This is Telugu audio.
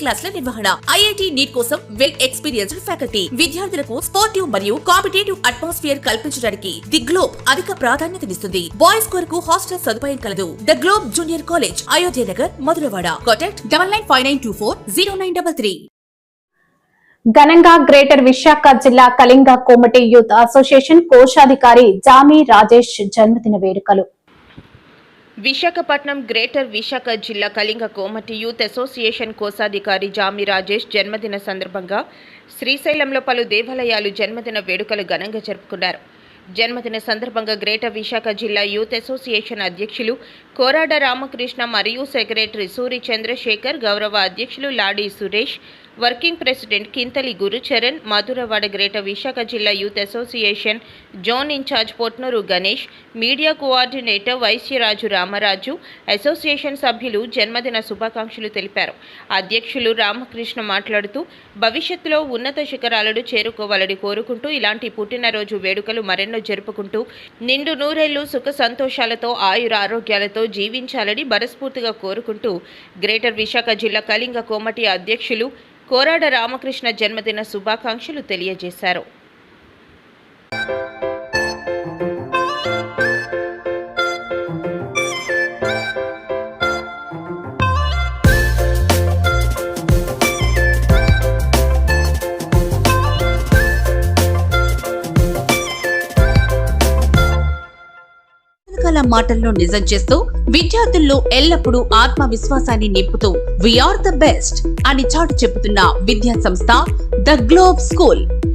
క్లాసుల నిర్వహణ. ఐఐటి నీట్ కోసం వెల్ ఎక్స్పీరియన్స్డ్ ఫ్యాకల్టీ. విద్యార్థులకు స్పోర్టివ్ మరియు కాంపిటేటివ్ అట్మాస్ఫియర్ కల్పించడానికి ది గ్లోబ్ అధిక ప్రాధాన్యతనిస్తుంది బాయ్స్ కొరకు హాస్టల్ సదుపాయం కలదు. The Globe junior college Ayodhya Nagar Madhurawada. Contact double nine five nine two four zero nine double three. ఘనంగా గ్రేటర్ విశాఖ జిల్లా కళింగ కోమటి యూత్ అసోసియేషన్ కోశాధికారి జామీ రాజేష్ జన్మదిన వేడుకలు. విశాఖపట్నం గ్రేటర్ విశాఖ జిల్లా కళింగ కోమటి యూత్ అసోసియేషన్ కోశాధికారి జామి రాజేష్ జన్మదిన సందర్భంగా శ్రీశైలంలో పలు దేవాలయాలు జన్మదిన వేడుకలు ఘనంగా జరుపుకున్నారు. జన్మదిన సందర్భంగా గ్రేటర్ విశాఖ జిల్లా యూత్ అసోసియేషన్ అధ్యక్షులు కోరాడ రామకృష్ణ మరియు సెక్రటరీ సూరి చంద్రశేఖర్ గౌరవ అధ్యక్షులు Ladi Suresh working president Kinthali Gurucharan Madhurawada greater Visakha జిల్లా youth association zone in charge Potnuru Ganesh media coordinator Vysyaraju Ramaraju association సభ్యులు జన్మదిన శుభాకాంక్షలు తెలిపారు. అధ్యక్షులు రామకృష్ణ మాట్లాడుతూ భవిష్యత్తులో ఉన్నత శిఖరాలను చేరుకోవాలని కోరుకుంటూ ఇలాంటి పుట్టినరోజు వేడుకలు మరెన్నో జరుపుకుంటూ నిండు నూరేళ్ళు సుఖ సంతోషాలతో ఆయుర ఆరోగ్యాలతో జీవించాలని మనస్ఫూర్తిగా కోరుకుంటూ గ్రేటర్ విశాఖ జిల్లా కళింగ కోమటి అధ్యక్షులు కోరాడ రామకృష్ణ జన్మదిన శుభాకాంక్షలు తెలియజేశారు. రకరకాల మాటల్లో నిజం చేస్తూ విద్యార్థుల్లో ఎల్లప్పుడూ ఆత్మవిశ్వాసాన్ని నింపుతూ వీఆర్ ద బెస్ట్ అని చాటు చెబుతున్న విద్యా సంస్థ ద గ్లోబ్ స్కూల్